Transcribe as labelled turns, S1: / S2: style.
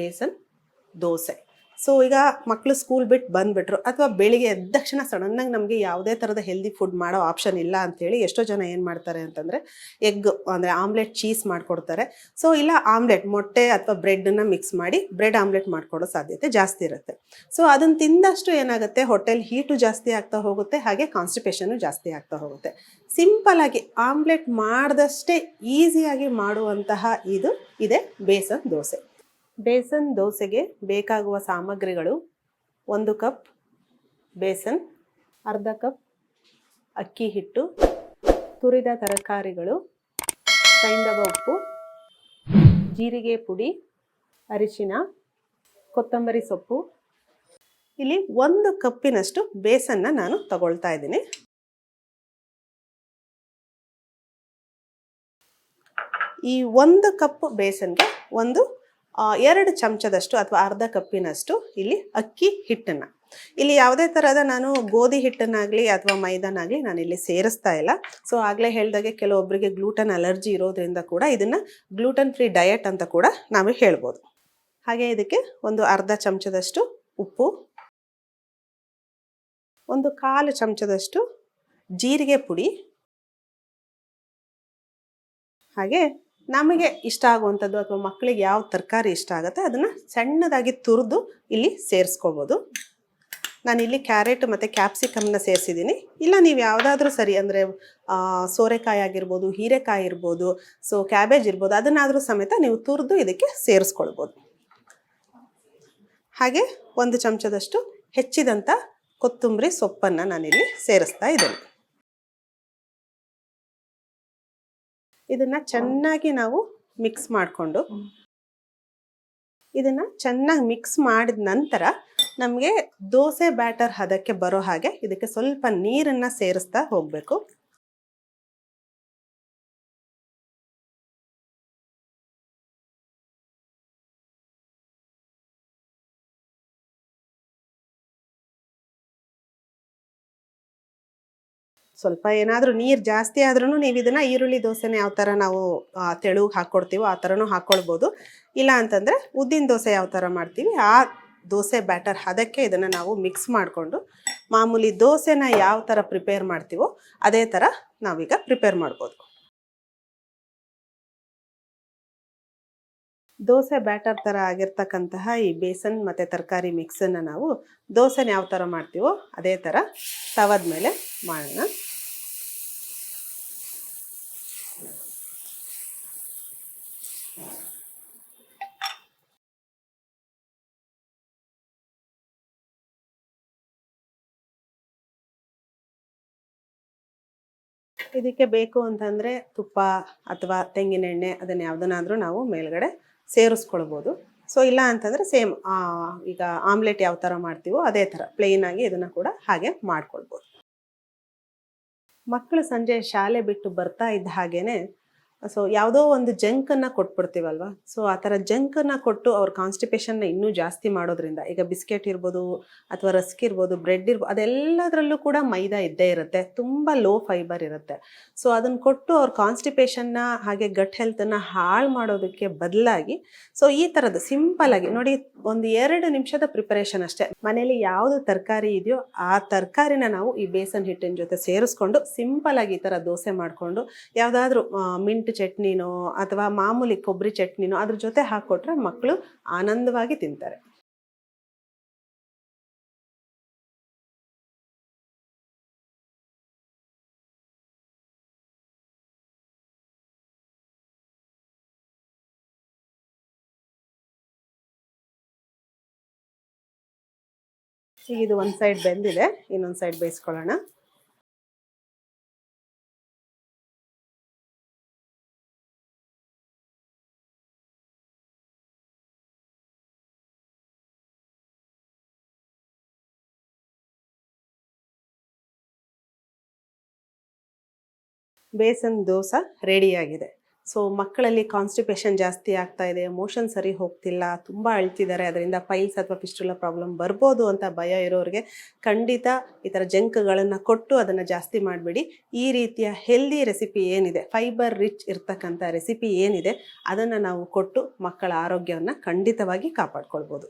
S1: Besan dosa. So ಈಗ ಮಕ್ಕಳು school ಬಿಟ್ಟು ಬಂದುಬಿಟ್ರು ಅಥವಾ ಬೆಳಿಗ್ಗೆ ಎದ್ದ ತಕ್ಷಣ ಸಡನ್ನಾಗಿ ನಮಗೆ ಯಾವುದೇ ಥರದ ಹೆಲ್ದಿ ಫುಡ್ ಮಾಡೋ ಆಪ್ಷನ್ ಇಲ್ಲ ಅಂಥೇಳಿ ಎಷ್ಟೋ ಜನ ಏನು ಮಾಡ್ತಾರೆ ಅಂತಂದರೆ ಎಗ್ ಅಂದರೆ ಆಮ್ಲೆಟ್ ಚೀಸ್ ಮಾಡಿಕೊಡ್ತಾರೆ. ಸೊ ಇಲ್ಲ ಆಮ್ಲೆಟ್ ಮೊಟ್ಟೆ ಅಥವಾ ಬ್ರೆಡ್ಡನ್ನು ಮಿಕ್ಸ್ ಮಾಡಿ ಬ್ರೆಡ್ ಆಮ್ಲೆಟ್ ಮಾಡಿಕೊಡೋ ಸಾಧ್ಯತೆ ಜಾಸ್ತಿ ಇರುತ್ತೆ. ಸೊ ಅದನ್ನು ತಿಂದಷ್ಟು ಏನಾಗುತ್ತೆ ಹೋಟೆಲ್ ಹೀಟು ಜಾಸ್ತಿ ಆಗ್ತಾ ಹೋಗುತ್ತೆ, ಹಾಗೆ ಕಾನ್ಸ್ಟಿಪೇಷನು ಜಾಸ್ತಿ ಆಗ್ತಾ ಹೋಗುತ್ತೆ. ಸಿಂಪಲಾಗಿ ಆಮ್ಲೆಟ್ ಮಾಡಿದಷ್ಟೇ ಈಸಿಯಾಗಿ ಮಾಡುವಂತಹ ಇದು ಇದೆ ಬೇಸನ್ ದೋಸೆ. ಬೇಸನ್ ದೋಸೆಗೆ ಬೇಕಾಗುವ ಸಾಮಗ್ರಿಗಳು ಒಂದು ಕಪ್ ಬೇಸನ್, ಅರ್ಧ ಕಪ್ ಅಕ್ಕಿ ಹಿಟ್ಟು, ತುರಿದ ತರಕಾರಿಗಳು ಸೈಂಧವ ಉಪ್ಪು, ಜೀರಿಗೆ ಪುಡಿ, ಅರಿಶಿನ, ಕೊತ್ತಂಬರಿ ಸೊಪ್ಪು. ಇಲ್ಲಿ ಒಂದು ಕಪ್ಪಿನಷ್ಟು ಬೇಸನ್ನ ನಾನು ತಗೊಳ್ತಾ ಇದ್ದೀನಿ. ಈ ಒಂದು ಕಪ್ ಬೇಸನ್ಗೆ ಒಂದು ಎರಡು ಚಮಚದಷ್ಟು ಅಥವಾ ಅರ್ಧ ಕಪ್ಪಿನಷ್ಟು ಇಲ್ಲಿ ಅಕ್ಕಿ ಹಿಟ್ಟನ್ನು. ಇಲ್ಲಿ ಯಾವುದೇ ಥರದ ನಾನು ಗೋಧಿ ಹಿಟ್ಟನ್ನಾಗಲಿ ಅಥವಾ ಮೈದಾನಾಗಲಿ ನಾನು ಇಲ್ಲಿ ಸೇರಿಸ್ತಾ ಇಲ್ಲ. ಸೊ ಆಗಲೇ ಹೇಳಿದಾಗೆ ಕೆಲವೊಬ್ಬರಿಗೆ ಗ್ಲೂಟನ್ ಅಲರ್ಜಿ ಇರೋದ್ರಿಂದ ಕೂಡ ಇದನ್ನು ಗ್ಲೂಟನ್ ಫ್ರೀ ಡಯಟ್ ಅಂತ ಕೂಡ ನಾವು ಹೇಳ್ಬೋದು. ಹಾಗೆ ಇದಕ್ಕೆ ಒಂದು ಅರ್ಧ ಚಮಚದಷ್ಟು ಉಪ್ಪು, ಒಂದು ಕಾಲು ಚಮಚದಷ್ಟು ಜೀರಿಗೆ ಪುಡಿ, ಹಾಗೆ ನಮಗೆ ಇಷ್ಟ ಆಗುವಂಥದ್ದು ಅಥವಾ ಮಕ್ಕಳಿಗೆ ಯಾವ ತರಕಾರಿ ಇಷ್ಟ ಆಗುತ್ತೆ ಅದನ್ನು ಸಣ್ಣದಾಗಿ ತುರಿದು ಇಲ್ಲಿ ಸೇರಿಸ್ಕೋಬೋದು. ನಾನಿಲ್ಲಿ ಕ್ಯಾರೆಟ್ ಮತ್ತು ಕ್ಯಾಪ್ಸಿಕಮ್ನ ಸೇರಿಸಿದ್ದೀನಿ. ಇಲ್ಲ, ನೀವು ಯಾವುದಾದ್ರೂ ಸರಿ ಅಂದರೆ ಸೋರೆಕಾಯಿ ಆಗಿರ್ಬೋದು, ಹೀರೆಕಾಯಿ ಇರ್ಬೋದು, ಸೊ ಕ್ಯಾಬೇಜ್ ಇರ್ಬೋದು, ಅದನ್ನಾದರೂ ಸಮೇತ ನೀವು ತುರಿದು ಇದಕ್ಕೆ ಸೇರಿಸ್ಕೊಳ್ಬೋದು. ಹಾಗೆ ಒಂದು ಚಮಚದಷ್ಟು ಹೆಚ್ಚಿದಂಥ ಕೊತ್ತಂಬರಿ ಸೊಪ್ಪನ್ನು ನಾನಿಲ್ಲಿ ಸೇರಿಸ್ತಾ ಇದ್ದೇನೆ. ಇದನ್ನ ಚೆನ್ನಾಗಿ ನಾವು ಮಿಕ್ಸ್ ಮಾಡಿಕೊಂಡು, ಇದನ್ನ ಚೆನ್ನಾಗಿ ಮಿಕ್ಸ್ ಮಾಡಿದ ನಂತರ ನಮಗೆ ದೋಸೆ ಬ್ಯಾಟರ್ ಹದಕ್ಕೆ ಬರೋ ಹಾಗೆ ಇದಕ್ಕೆ ಸ್ವಲ್ಪ ನೀರನ್ನು ಸೇರಿಸ್ತಾ ಹೋಗಬೇಕು. ಸ್ವಲ್ಪ ಏನಾದರೂ ನೀರು ಜಾಸ್ತಿ ಆದ್ರೂ ನೀವು ಇದನ್ನು ಈರುಳ್ಳಿ ದೋಸೆನ ಯಾವ ಥರ ನಾವು ತೆಳು ಹಾಕ್ಕೊಡ್ತೀವೋ ಆ ಥರನೂ ಹಾಕ್ಕೊಳ್ಬೋದು ಇಲ್ಲ ಅಂತಂದರೆ ಉದ್ದಿನ ದೋಸೆ ಯಾವ ಥರ ಮಾಡ್ತೀವಿ, ಆ ದೋಸೆ ಬ್ಯಾಟರ್ ಅದಕ್ಕೆ ಇದನ್ನು ನಾವು ಮಿಕ್ಸ್ ಮಾಡಿಕೊಂಡು ಮಾಮೂಲಿ ದೋಸೆನ ಯಾವ ಥರ ಪ್ರಿಪೇರ್ ಮಾಡ್ತೀವೋ ಅದೇ ಥರ ನಾವೀಗ ಪ್ರಿಪೇರ್ ಮಾಡ್ಬೋದು. ದೋಸೆ ಬ್ಯಾಟರ್ ಥರ ಆಗಿರ್ತಕ್ಕಂತಹ ಈ ಬೇಸನ್ ಮತ್ತು ತರಕಾರಿ ಮಿಕ್ಸನ್ನು ನಾವು ದೋಸೆನ ಯಾವ ಥರ ಮಾಡ್ತೀವೋ ಅದೇ ಥರ ತವದ ಮೇಲೆ ಮಾಡೋಣ. ಇದಕ್ಕೆ ಬೇಕು ಅಂತಂದರೆ ತುಪ್ಪ ಅಥವಾ ತೆಂಗಿನೆಣ್ಣೆ ಅದನ್ನು ಯಾವುದನ್ನಾದರೂ ನಾವು ಮೇಲ್ಗಡೆ ಸೇರಿಸ್ಕೊಳ್ಬೋದು. ಸೊ ಇಲ್ಲ ಅಂತಂದರೆ ಸೇಮ್ ಈಗ ಆಮ್ಲೆಟ್ ಯಾವ ಥರ ಮಾಡ್ತೀವೋ ಅದೇ ಥರ ಪ್ಲೇನಾಗಿ ಇದನ್ನು ಕೂಡ ಹಾಗೆ ಮಾಡ್ಕೊಳ್ಬೋದು. ಮಕ್ಕಳು ಸಂಜೆ ಶಾಲೆ ಬಿಟ್ಟು ಬರ್ತಾ ಇದ್ದ ಹಾಗೇನೆ ಸೊ ಯಾವುದೋ ಒಂದು ಜಂಕನ್ನು ಕೊಟ್ಬಿಡ್ತೀವಲ್ವ? ಸೊ ಆ ಥರ ಜಂಕನ್ನು ಕೊಟ್ಟು ಅವ್ರ ಕಾನ್ಸ್ಟಿಪೇಷನ್ನ ಇನ್ನೂ ಜಾಸ್ತಿ ಮಾಡೋದ್ರಿಂದ, ಈಗ ಬಿಸ್ಕೆಟ್ ಇರ್ಬೋದು ಅಥವಾ ರಸ್ಕ್ ಇರ್ಬೋದು, ಬ್ರೆಡ್ ಇರ್ಬೋದು ಅದೆಲ್ಲದರಲ್ಲೂ ಕೂಡ ಮೈದಾ ಇದ್ದೇ ಇರುತ್ತೆ. ತುಂಬ ಲೋ ಫೈಬರ್ ಇರುತ್ತೆ. ಸೊ ಅದನ್ನು ಕೊಟ್ಟು ಅವ್ರ ಕಾನ್ಸ್ಟಿಪೇಷನ್ನ ಹಾಗೆ ಗಟ್ ಹೆಲ್ತನ್ನು ಹಾಳು ಮಾಡೋದಕ್ಕೆ ಬದಲಾಗಿ ಸೊ ಈ ಥರದ್ದು ಸಿಂಪಲ್ ಆಗಿ ನೋಡಿ ಒಂದು ಎರಡು ನಿಮಿಷದ ಪ್ರಿಪರೇಷನ್ ಅಷ್ಟೇ. ಮನೇಲಿ ಯಾವುದು ತರಕಾರಿ ಇದೆಯೋ ಆ ತರಕಾರಿನ ನಾವು ಈ ಬೇಸನ್ ಹಿಟ್ಟಿನ ಜೊತೆ ಸೇರಿಸ್ಕೊಂಡು ಸಿಂಪಲ್ ಆಗಿ ಈ ಥರ ದೋಸೆ ಮಾಡಿಕೊಂಡು, ಯಾವುದಾದ್ರೂ ಮಿಂಟ್ ಚಟ್ನಿನೋ ಅಥವಾ ಮಾಮೂಲಿ ಕೊಬ್ಬರಿ ಚಟ್ನಿನೋ ಅದ್ರ ಜೊತೆ ಹಾಕ್ಕೊಟ್ರೆ ಮಕ್ಕಳು ಆನಂದವಾಗಿ ತಿಂತಾರೆ. ಇದು ಒಂದು ಸೈಡ್ ಬೆಂದಿದೆ, ಇನ್ನೊಂದು ಸೈಡ್ ಬೇಯಿಸ್ಕೊಳ್ಳೋಣ. ಬೇಸನ್ ದೋಸೆ ರೆಡಿಯಾಗಿದೆ. ಸೊ ಮಕ್ಕಳಲ್ಲಿ ಕಾನ್ಸ್ಟಿಪೇಷನ್ ಜಾಸ್ತಿ ಆಗ್ತಾ ಇದೆ ಮೋಷನ್ ಸರಿ ಹೋಗ್ತಿಲ್ಲ, ತುಂಬ ಅಳ್ತಿದ್ದಾರೆ, ಅದರಿಂದ ಪೈಲ್ಸ್ ಅಥವಾ ಪಿಸ್ಟುಲ ಪ್ರಾಬ್ಲಮ್ ಬರ್ಬೋದು ಅಂತ ಭಯ ಇರೋರಿಗೆ ಖಂಡಿತ ಈ ಥರ ಜಂಕ್ಗಳನ್ನು ಕೊಟ್ಟು ಅದನ್ನು ಜಾಸ್ತಿ ಮಾಡಬೇಡಿ. ಈ ರೀತಿಯ ಹೆಲ್ದಿ ರೆಸಿಪಿ ಏನಿದೆ ಫೈಬರ್ ರಿಚ್ ಇರ್ತಕ್ಕಂಥ ರೆಸಿಪಿ ಏನಿದೆ, ಅದನ್ನು ನಾವು ಕೊಟ್ಟು ಮಕ್ಕಳ ಆರೋಗ್ಯವನ್ನು ಖಂಡಿತವಾಗಿ ಕಾಪಾಡ್ಕೊಳ್ಬೋದು.